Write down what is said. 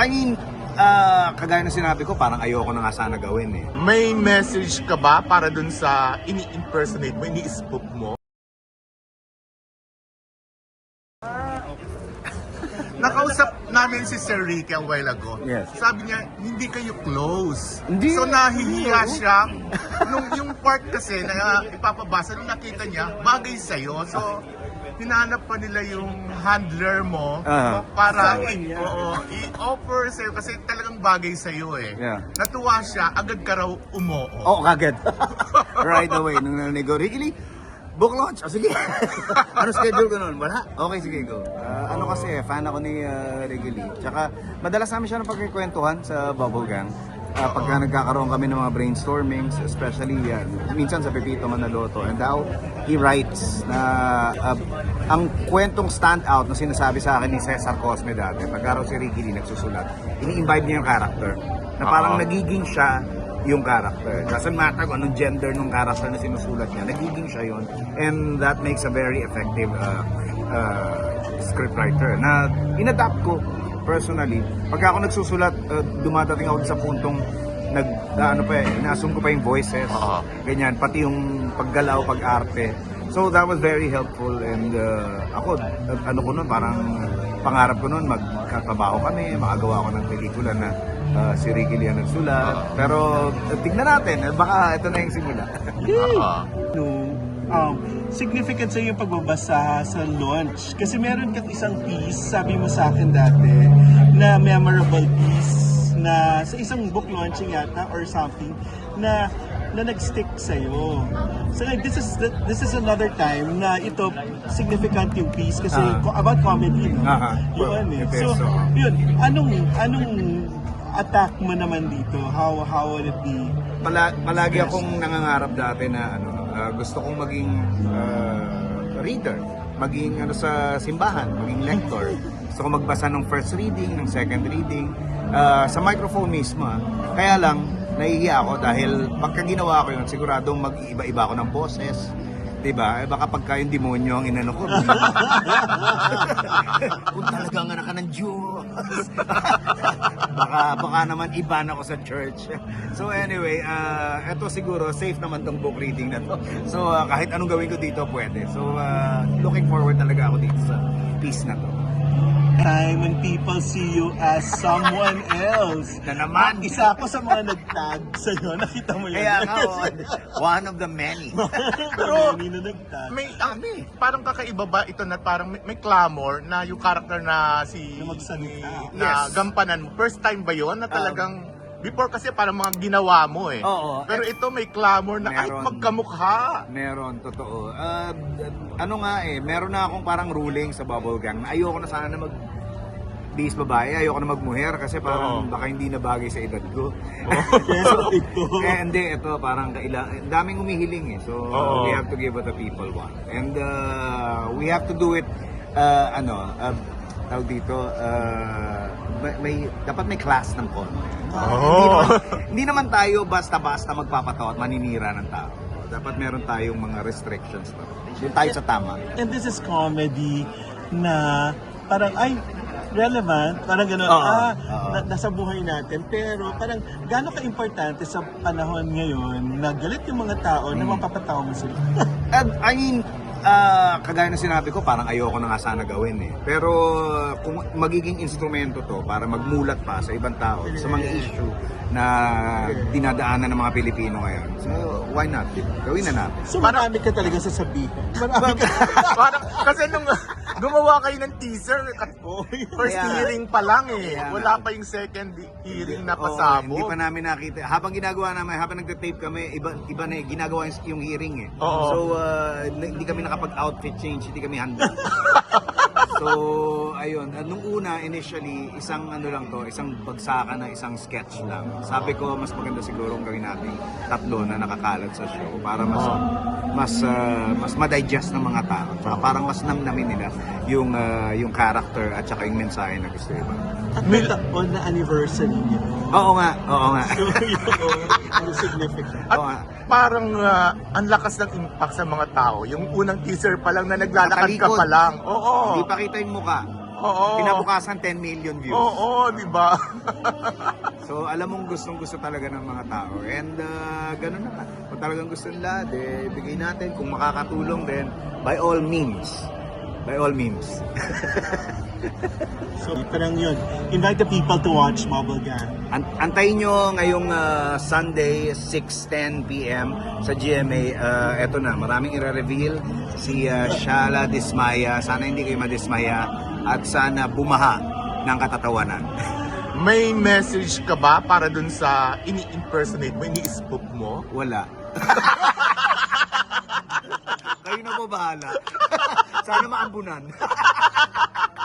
I mean, ah, kagaya ng sinabi ko, parang ayoko na nga sana gawin eh. May message ka ba para dun sa ini-impersonate mo, ini-spook mo? Nakausap namin si Sir Ricky a while ago. Yes. Sabi niya, hindi kayo close. Hindi. So nahihiya siya. nung yung part kasi na uh, ipapabasa, nung nakita niya, bagay sa'yo. So, hinanap pa nila yung handler mo Aha. para oo, i-offer sa'yo kasi talagang bagay sa'yo eh. Yeah. Natuwa siya, agad ka raw umoo. Oo, kagad. right away, nung narinig ko, Ricky Lee, book launch. O sige. ano schedule ko nun? Wala. Okay, sige, go. Ah, ano kasi, fan ako ni uh, Ricky Lee. Tsaka, madalas namin siya ng pagkikwentuhan sa Bubble Gang. Ah, pagka nagkakaroon kami ng mga brainstormings, especially yan, minsan sa Pepito Manaloto. And now, he writes na ah, ang kwentong stand out na sinasabi sa akin ni Cesar Cosme dati, pagka raw si Ricky Lee nagsusulat, ini-imbibe niya yung character. Na parang Oo. nagiging siya yung character. Doesn't matter kung anong gender ng character na sinusulat niya, nagiging siya yun. And that makes a very effective uh, uh, scriptwriter na inadapt ko personally. Pagka ako nagsusulat, uh, dumadating ako sa puntong nag na ano pa eh, inaassume ko pa yung voices, Oo. ganyan, pati yung paggalaw, pag-arte. So that was very helpful and uh, ako, uh, ano ko nun, parang pangarap ko nun, magkatrabaho kami, makagawa ko ng pelikula na uh, si Ricky Lee ang nagsulat. Pero uh, tignan natin, eh, baka ito na yung simula. Oo. no, um, significant sa yung pagbabasa sa launch. Kasi meron kang isang piece, sabi mo sa akin dati, na memorable piece na sa isang book launching yata or something na na nag-stick sa'yo. So like, this is the- this is another time na ito significant yung piece kasi co- about comedy, no? Aha. Yun eh. It is, So, oo. yun, anong anong attack mo naman dito? How how would it be? Pala, palagi akong nangangarap dati na ano, uh, gusto kong maging uh, reader, maging ano sa simbahan, maging lector. Gusto kong magbasa ng first reading, ng second reading, uh, sa microphone mismo. ah. Kaya lang, nahihiya ako dahil pagka ginawa ko yun, siguradong mag-iba-iba ako ng boses. Diba? Eh, baka pagka yung demonyo ang inano ko. Kung talagang anak ka ng Diyos. baka, baka naman iba na ako sa church. So anyway, uh, eto siguro safe naman tong book reading na to. So uh, kahit anong gawin ko dito pwede. So uh, looking forward talaga ako dito sa piece na to. Time when people see you as someone else. Na naman. Isa ako sa mga nag-tag sa'yo. Nakita mo yun. Kaya nga, oh, one of the many. Pero- Marami na nag-tag. May, ah, parang kakaiba ba ito na parang may, may clamor na yung character na si Na magsalita. na Yes. gampanan mo. First time ba yon na talagang before kasi parang mga ginawa mo eh. Oo. Pero ito may clamor na ay Meron. magkamukha. Meron, totoo. Uh, ano nga eh, meron na akong parang ruling sa Bubble Gang. na Ayoko na sana na mag bihis babae, ayoko na magmuher kasi parang Oo. baka hindi na bagay sa edad ko. Pero ito. eh, hindi, ito parang kaila, daming humihiling eh. So, Oo. we have to give what the people want. And uh, we have to do it, uh, ano, uh, tawag dito, uh, may, may- dapat may class ng konti. Uh, Oo. hindi, naman, hindi naman tayo basta-basta magpapatawa at maninira ng tao. Dapat meron tayong mga restrictions to. Doon tayo sa tama. And this is comedy na parang, ay, relevant, parang gano'n, Oo, ah, oo. na- nasa buhay natin. Pero parang, gaano ka-importante sa panahon ngayon na galit yung mga tao na Hmm. mapapatawa mo sila. And, I mean, ah, kagaya ng sinabi ko, parang ayoko na nga sana gawin eh. Pero kung magiging instrumento to para magmulat pa sa ibang tao, sa mga issue na dinadaanan ng mga Pilipino ngayon. So, why not? Gawin na natin. So marami ka talaga sasabihin. Marami ka. parang kasi nung gumawa kayo ng teaser, kat- first Kaya- hearing pa lang eh. Kaya- Wala pa yung second hearing na Oo, pasabog. hindi pa namin nakita. Habang ginagawa namin, habang nagte-tape kami, iba, iba na eh, ginagawa yung, yung hearing eh. Oo. So, uh, na- hindi kami nakapag-outfit change, hindi kami handa. so, ayun. Uh, nung una, initially, isang ano lang to, isang bagsakan na isang sketch lang. Sabi ko, mas maganda siguro kung gawin natin tatlo na nakakalat sa show para mas mas uh, mas ma-digest ng mga tao. Tsaka parang mas namnamin nila yung uh, yung character at saka yung mensahe na gusto iba. At may taon na anniversary niyo. Oo nga, oo nga. So yun, ang significant. At Oo nga. parang ah, ang lakas ng impact sa mga tao. Yung unang teaser pa lang na naglalakad ka Nakalikod. pa lang. Oo. Hindi pa kita yung muka. Oo. Kinabukasan 10 million views. Oo, di ba? So alam mong gustong gusto talaga ng mga tao. And uh, ganun naman. Kung talagang gusto nila, de, bigay natin. Kung makakatulong din, by all means. By all means. So, parang yun. Invite the people to watch Bubblegum. An- antayin nyo ngayong uh, Sunday, 6.10 p.m. sa GMA. Uh, eto na, maraming i-reveal. Si uh, Shala Dismaya. Sana hindi kayo madismaya. At sana bumaha ng katatawanan. May message ka ba para dun sa ini-impersonate mo, ini-spook mo? Wala. kayo na po bahala. Sana maambunan.